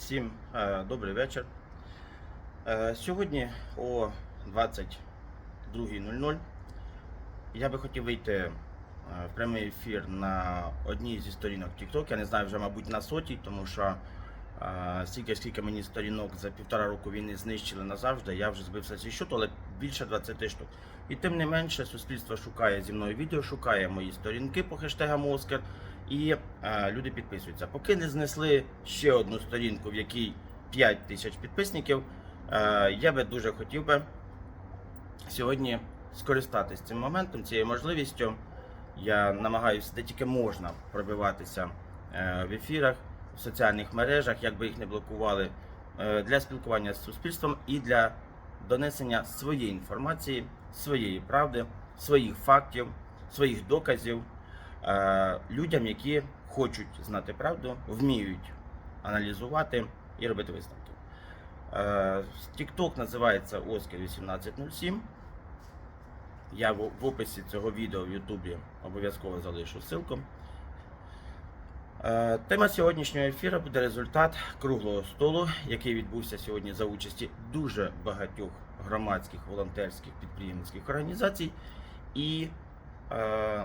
Всім е, добрий вечір. Е, сьогодні о 22.00 я би хотів вийти е, в прямий ефір на одній зі сторінок TikTok. Я не знаю вже, мабуть, на сотій, тому що стільки, скільки мені сторінок за півтора року війни знищили назавжди, я вже збився зі щоту, але більше 20 штук. І тим не менше, суспільство шукає зі мною відео, шукає мої сторінки по хештегам Оскар. І е, люди підписуються. Поки не знесли ще одну сторінку, в якій 5 тисяч підписників, е, я би дуже хотів би сьогодні скористатись цим моментом, цією можливістю. Я намагаюся, де тільки можна пробиватися е, в ефірах, в соціальних мережах, як би їх не блокували, е, для спілкування з суспільством і для донесення своєї інформації, своєї правди, своїх фактів, своїх доказів людям, які хочуть знати правду, вміють аналізувати і робити висновки. Е, TikTok називається Оскар 1807. Я в, описі цього відео в Ютубі обов'язково залишу ссылку. Е, Тема сьогоднішнього ефіру буде результат круглого столу, який відбувся сьогодні за участі дуже багатьох громадських, волонтерських, підприємницьких організацій і е,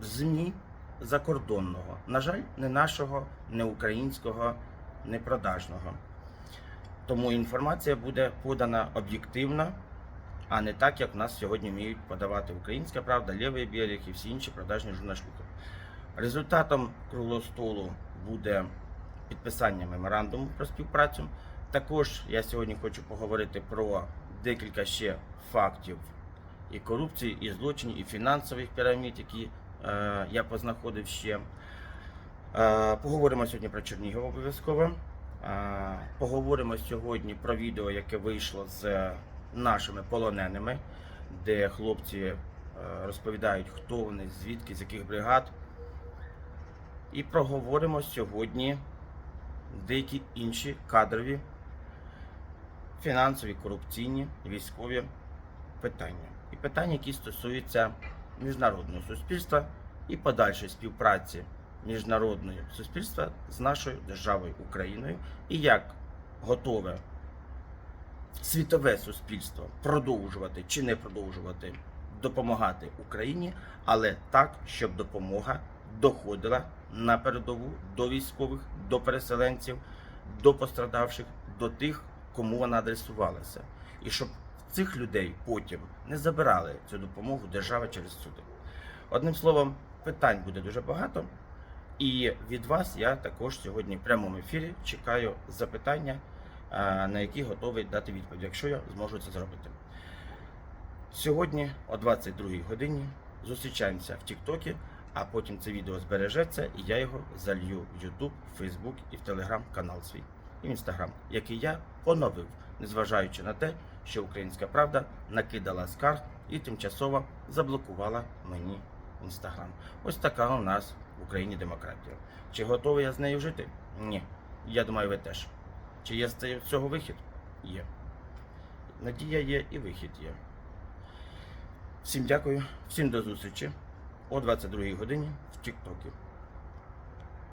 ЗМІ закордонного. На жаль, не нашого, не українського, не продажного. Тому інформація буде подана об'єктивно, а не так, як в нас сьогодні вміють подавати Українська Правда, Лівий берег і всі інші продажні журналістики. Результатом круглого столу буде підписання меморандуму про співпрацю. Також я сьогодні хочу поговорити про декілька ще фактів і корупції, і злочинів, і фінансових пірамід, які я познаходив ще. Е, поговоримо сьогодні про Чернігів обов'язково. Е, поговоримо сьогодні про відео, яке вийшло з нашими полоненими, де хлопці е, розповідають, хто вони, звідки, з яких бригад. І проговоримо сьогодні деякі інші кадрові, фінансові, корупційні, військові питання. І питання, які стосуються міжнародного суспільства і подальшої співпраці міжнародного суспільства з нашою державою Україною, і як готове світове суспільство продовжувати чи не продовжувати допомагати Україні, але так, щоб допомога доходила на передову до військових, до переселенців, до пострадавших, до тих, кому вона адресувалася, і щоб цих людей потім не забирали цю допомогу держава через суди. Одним словом, питань буде дуже багато. І від вас я також сьогодні в прямому ефірі чекаю запитання, е, на які готовий дати відповідь, якщо я зможу це зробити. Сьогодні о 22 годині зустрічаємося в Тіктокі, а потім це відео збережеться, і я його залью в YouTube, Facebook і в Telegram канал свій і в Instagram, який я поновив, незважаючи на те, що Українська Правда накидала скарг і тимчасово заблокувала мені Instagram. Ось така у нас в Україні демократія. Чи готовий я з нею жити? Ні. Я думаю, ви теж. Чи є з цього вихід? Є. Надія є і вихід є. Всім дякую, всім до зустрічі о 22 годині в Тіктокі.